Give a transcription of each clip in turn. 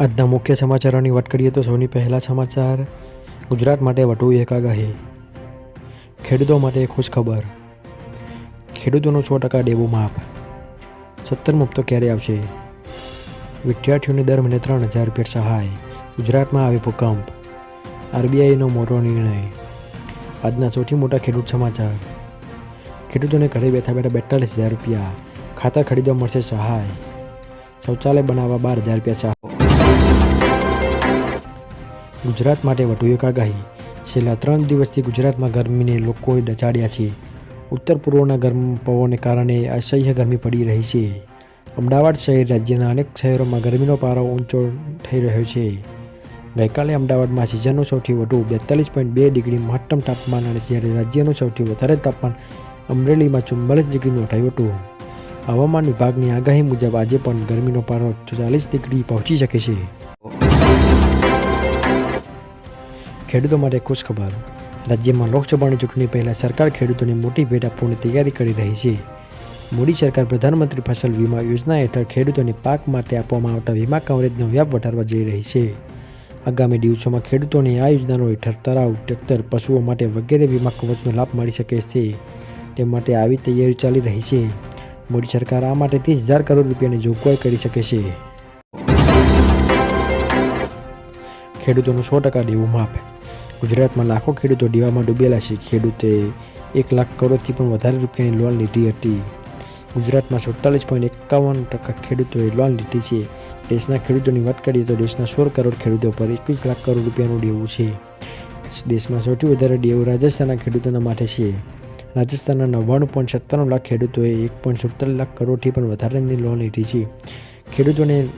આજના મુખ્ય સમાચારોની વાત કરીએ તો સૌની પહેલા સમાચાર. ગુજરાત માટે વટુ એક ખેડૂતો માટે ખુશ ખબર ખેડૂતોનું સો ટકા ડેવું માપ સત્તર મુક્તો ક્યારે આવશે? વિદ્યાર્થીઓને દર મહિને ત્રણ હજાર રૂપિયા સહાય. ગુજરાતમાં આવે ભૂકંપ. આરબીઆઈનો મોટો નિર્ણય. આજના સૌથી મોટા ખેડૂત સમાચાર. ખેડૂતોને ઘરે બેઠા બેઠા બેતાલીસ હજાર રૂપિયા. ખાતા ખરીદવા મળશે સહાય. શૌચાલય બનાવવા બાર હજાર રૂપિયા સહાય. ગુજરાત માટે વધુ એક આગાહી. છેલ્લા ત્રણ દિવસથી ગુજરાતમાં ગરમીને લોકોએ ડચાડ્યા છે. ઉત્તર પૂર્વના ગરમ પવનને કારણે અસહ્ય ગરમી પડી રહી છે. અમદાવાદ શહેર રાજ્યના અનેક શહેરોમાં ગરમીનો પારો ઊંચો થઈ રહ્યો છે. ગઈકાલે અમદાવાદમાં સિઝનનું સૌથી વધુ બેતાલીસ પોઈન્ટ બે ડિગ્રી મહત્તમ તાપમાન અને જ્યારે રાજ્યનું સૌથી વધારે તાપમાન અમરેલીમાં ચુમ્માલીસ ડિગ્રી નોંધાયું હતું. હવામાન વિભાગની આગાહી મુજબ આજે પણ ગરમીનો પારો ચાલીસ ડિગ્રી પહોંચી શકે છે. ખેડૂતો માટે ખુશ ખબર રાજ્યમાં લોકસભાની ચૂંટણી પહેલાં સરકાર ખેડૂતોને મોટી ભેટ આપવાની તૈયારી કરી રહી છે. મોદી સરકાર પ્રધાનમંત્રી ફસલ વીમા યોજના હેઠળ ખેડૂતોને પાક માટે આપવામાં આવતા વીમા કવરેજનો વ્યાપ વધારવા જઈ રહી છે. આગામી દિવસોમાં ખેડૂતોને આ યોજનાનો હેઠળ તરાવ ટ્રેક્ટર, પશુઓ માટે વગેરે વીમા કવચનો લાભ મળી શકે છે. તે માટે આવી તૈયારી ચાલી રહી છે. મોદી સરકાર આ માટે ત્રીસ હજાર કરોડ રૂપિયાની જોગવાઈ કરી શકે છે. ખેડૂતોનું સો ટકા દેવું માફ. ગુજરાતમાં લાખો ખેડૂતો દેવામાં ડૂબેલા છે. ખેડૂતે એક લાખ કરોડથી પણ વધારે રૂપિયાની લોન લીધી હતી. ગુજરાતમાં સુડતાલીસ પોઈન્ટ એકાવન ટકા ખેડૂતોએ લોન લીધી છે. દેશના ખેડૂતોની વાત કરીએ તો દેશના સોળ કરોડ ખેડૂતો પર એકવીસ લાખ કરોડ રૂપિયાનું દેવું છે. દેશમાં સૌથી વધારે દેવું રાજસ્થાનના ખેડૂતોના માટે છે. રાજસ્થાનના નવ્વાણું પોઈન્ટ સત્તાણું લાખ ખેડૂતોએ એક પોઈન્ટ સુડતાલીસ લાખ કરોડથી પણ વધારેની લોન લીધી છે. ખેડૂતોને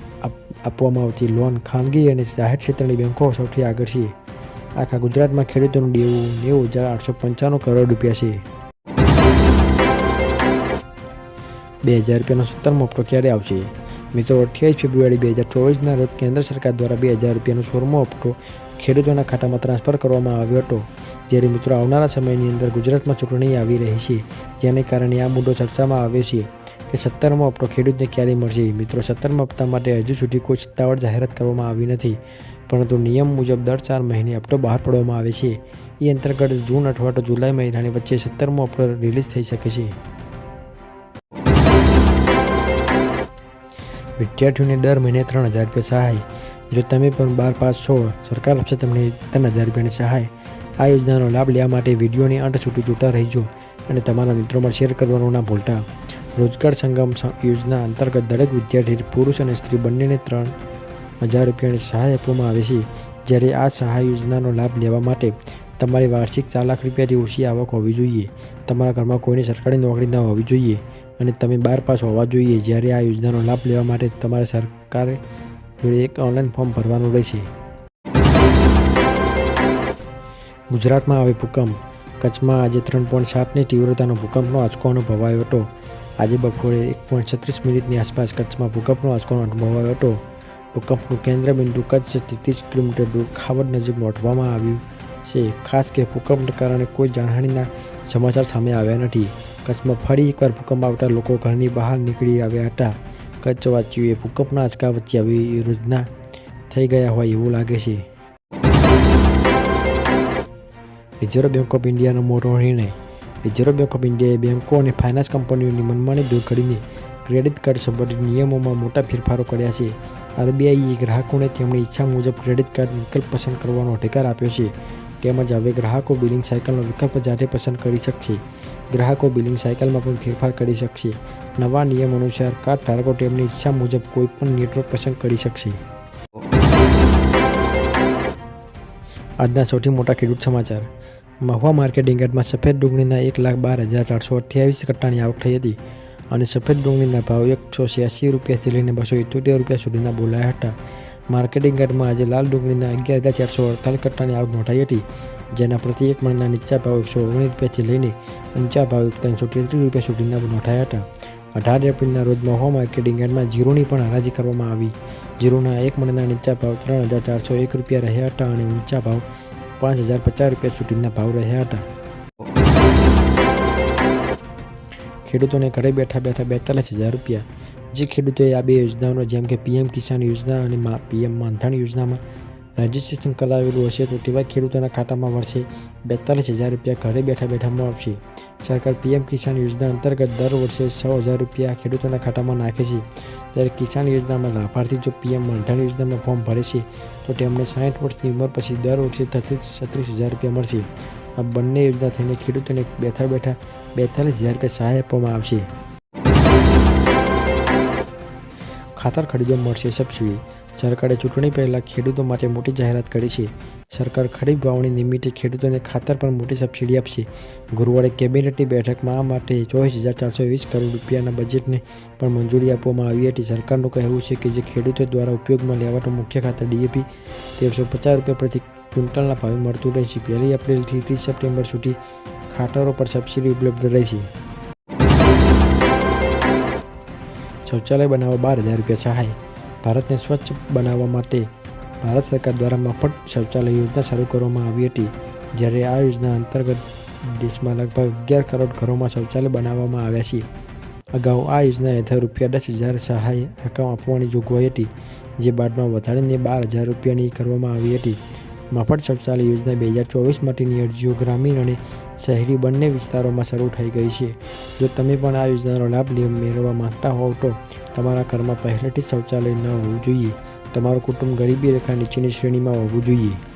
આપવામાં આવતી લોન ખાનગી અને જાહેર ક્ષેત્રની બેંકો સૌથી આગળ છે. આખા ગુજરાતમાં ખેડૂતોનું દેવું નેવું હજાર આઠસો પંચાણું કરોડ રૂપિયા છે. બે હજાર રૂપિયાનો સત્તરમો હપ્તો ક્યારે આવશે? મિત્રો, અઠ્યાવીસ ફેબ્રુઆરી બે હજાર ચોવીસના રોજ કેન્દ્ર સરકાર દ્વારા બે હજાર રૂપિયાનો સોળમો હપ્તો ખેડૂતોના ખાતામાં ટ્રાન્સફર કરવામાં આવ્યો હતો. જ્યારે મિત્રો, આવનારા સમયની અંદર ગુજરાતમાં ચૂંટણી આવી રહી છે. જેને કારણે આ મુદ્દો ચર્ચામાં આવ્યો છે. કે સત્તરમો હપ્તો ખેડૂતને ક્યારે મળશે મિત્રો, સત્તરમા હપ્તા માટે હજુ સુધી કોઈ સત્તાવાર જાહેરાત કરવામાં આવી નથી, પરંતુ નિયમ મુજબ દર ચાર મહિને હપ્તો બહાર પાડવામાં આવે છે. એ અંતર્ગત જૂન અથવા તો જુલાઈ મહિનાની વચ્ચે સત્તરમો હપ્તો રિલીઝ થઈ શકે છે. વિદ્યાર્થીઓને દર મહિને ત્રણ હજાર રૂપિયા સહાય. જો તમે પણ બાર પાસ છો, સરકાર આપશે તમને ત્રણ હજાર રૂપિયાની સહાય. આ યોજનાનો લાભ લેવા માટે વિડીયોની અંત સુધી જોતા રહીજો અને તમારા મિત્રોમાં શેર કરવાનું ના ભૂલતા. રોજગાર સંગમ યોજના અંતર્ગત દરેક વિદ્યાર્થી, પુરુષ અને સ્ત્રી બંનેને ત્રણ હજાર રૂપિયાની સહાય આપવામાં આવે છે. જ્યારે આ સહાય યોજનાનો લાભ લેવા માટે તમારી વાર્ષિક ચાર લાખ રૂપિયાથી ઓછી આવક હોવી જોઈએ. તમારા ઘરમાં કોઈની સરકારી નોકરી ન હોવી જોઈએ અને તમે બાર પાસ હોવા જોઈએ. જ્યારે આ યોજનાનો લાભ લેવા માટે તમારે સરકારે જોડે એક ઓનલાઈન ફોર્મ ભરવાનું રહેશે. ગુજરાતમાં આવે ભૂકંપ. કચ્છમાં આજે ત્રણ પોઈન્ટ સાતની તીવ્રતાનો ભૂકંપનો આંચકો અનુભવાયો હતો. આજે બપોરે એક પોઈન્ટ છત્રીસ મિનિટની આસપાસ કચ્છમાં ભૂકંપનો આંચકો અનુભવાયો હતો. ભૂકંપનું કેન્દ્રબિંદુ કચ્છથી ત્રીસ કિલોમીટર દૂર ખાવડ નજીક નોંધવામાં આવ્યું છે. ખાસ કે ભૂકંપને કારણે કોઈ જાનહાનીના સમાચાર સામે આવ્યા નથી. કચ્છમાં ફરી એકવાર ભૂકંપ આવતા લોકો ઘરની બહાર નીકળી આવ્યા હતા. કચ્છવાસીઓએ ભૂકંપના આંચકા વચ્ચે આવી રોજના થઈ ગયા હોય એવું લાગે છે. રિઝર્વ બેંક ઓફ ઇન્ડિયાનો મોટો નિર્ણય રિઝર્વ બેંક ઓફ ઇન્ડિયાએ બેંકો અને ફાઇનાન્સ કંપનીઓની મનમાની દૂર કરીને ક્રેડિટ કાર્ડ સંબંધિત નિયમોમાં મોટા ફેરફારો કર્યા છે. આરબીઆઈએ ગ્રાહકોને તેમની ઈચ્છા મુજબ ક્રેડિટ કાર્ડ વિકલ્પ પસંદ કરવાનો અધિકાર આપ્યો છે, તેમજ હવે ગ્રાહકો બિલિંગ સાયકલનો વિકલ્પ જાતે પસંદ કરી શકશે. ગ્રાહકો બિલિંગ સાયકલમાં પણ ફેરફાર કરી શકશે. નવા નિયમ અનુસાર કાર્ડ ધારકો તેમની ઈચ્છા મુજબ કોઈપણ નેટવર્ક પસંદ કરી શકશે. આજના સૌથી મોટા ખેડૂત સમાચાર. મહુવા માર્કેટિંગ યાર્ડમાં સફેદ ડુંગળીના એક લાખ બાર હજાર ચારસો અઠ્યાવીસ કટ્ટાની આવક થઈ હતી અને સફેદ ડુંગળીના ભાવ એકસો છ્યાસી રૂપિયાથી લઈને બસો ઇઠ્યોતેર રૂપિયા સુધીના બોલાયા હતા. માર્કેટિંગ યાર્ડમાં આજે લાલ ડુંગળીના અગિયાર હજાર ચારસો અડતાલીસ કટ્ટાની આવક નોંધાઈ હતી, જેના પ્રતિ એક મણના નીચા ભાવ એકસો ઓગણીસ રૂપિયાથી લઈને ઊંચા ભાવ ત્રણસો તેત્રીસ રૂપિયા સુધીના નોંધાયા હતા. અઢાર એપ્રિલના રોજ મહુવા માર્કેટિંગ યાર્ડમાં જીરોની પણ હરાજી કરવામાં આવી. જીરોના એક મણના નીચા ભાવ ત્રણ હજાર ચારસો એક રૂપિયા રહ્યા હતા અને ઊંચા ભાવ પાંચ હજાર પચાસ રૂપિયા સુધીના ભાવ રહ્યા હતા. ખેડૂતોને ઘરે બેઠા બેઠા બેતાલીસ હજાર રૂપિયા. જે ખેડૂતોએ આ બે યોજનાઓનો, જેમ કે પીએમ કિસાન યોજના અને પીએમ માનધન યોજનામાં રજીસ્ટ્રેશન કરાવેલું હશે, તો તેવા ખેડૂતોના ખાતામાં વર્ષે બેતાલીસ હજાર રૂપિયા ઘરે બેઠા બેઠામાં આવશે સરકાર પીએમ કિસાન યોજના અંતર્ગત દર વર્ષે છ હજાર રૂપિયા ખેડૂતોના ખાતામાં નાખે છે. ત્યારે કિસાન યોજનામાં લાભાર્થી જો પીએમ માનધન યોજનામાં ફોર્મ ભરે છે તો તેમને સાઠ વર્ષની ઉંમર પછી દર વર્ષે થતી છત્રીસ હજાર રૂપિયા મળશે. આ બંને યોજના થઈને ખેડૂતોને બેઠા બેઠા બેતાલીસ હજાર રૂપિયા સહાય આપવામાં આવશે. ખાતર ખરીદવા મળશે સબસિડી. સરકારે ચૂંટણી પહેલાં ખેડૂતો માટે મોટી જાહેરાત કરી છે. સરકાર ખરીફ વાવણી નિમિત્તે ખેડૂતોને ખાતર પર મોટી સબસિડી આપશે. ગુરુવારે કેબિનેટની બેઠકમાં આ માટે ચોવીસ હજાર ચારસો વીસ કરોડ રૂપિયાના બજેટને પણ મંજૂરી આપવામાં આવી હતી. સરકારનું કહેવું છે કે જે ખેડૂતો દ્વારા ઉપયોગમાં લેવાતું મુખ્ય ખાતર ડીએપી તેરસો પચાસ રૂપિયા પ્રતિ ક્વિન્ટલના ભાવે મળતું રહેશે. પહેલી એપ્રિલથી ત્રીસ સપ્ટેમ્બર સુધી ખાતરો પર સબસિડી ઉપલબ્ધ રહેશે. શૌચાલય બનાવવા બાર હજાર રૂપિયા સહાય. ભારતને સ્વચ્છ બનાવવા માટે ભારત સરકાર દ્વારા મફત શૌચાલય યોજના શરૂ કરવામાં આવી હતી, જ્યારે આ યોજના અંતર્ગત દેશમાં લગભગ અગિયાર કરોડ ઘરોમાં શૌચાલય બનાવવામાં આવ્યા છે. અગાઉ આ યોજના હેઠળ રૂપિયા દસ હજાર સહાય રકમ આપવાની જોગવાઈ હતી, જે બાદમાં વધારીને બાર હજાર રૂપિયાની કરવામાં આવી હતી. મફત શૌચાલય યોજના બે હજાર ચોવીસ માટેની અરજીઓ ગ્રામીણ અને શહેરી બંને વિસ્તારોમાં શરૂ થઈ ગઈ છે. જો તમે પણ આ યોજનાનો લાભ મેળવવા માંગતા હોવ તો તમારા ઘરમાં પહેલેથી શૌચાલય ન હોવું જોઈએ. તમારું કુટુંબ ગરીબી રેખા નીચેની શ્રેણીમાં હોવું જોઈએ.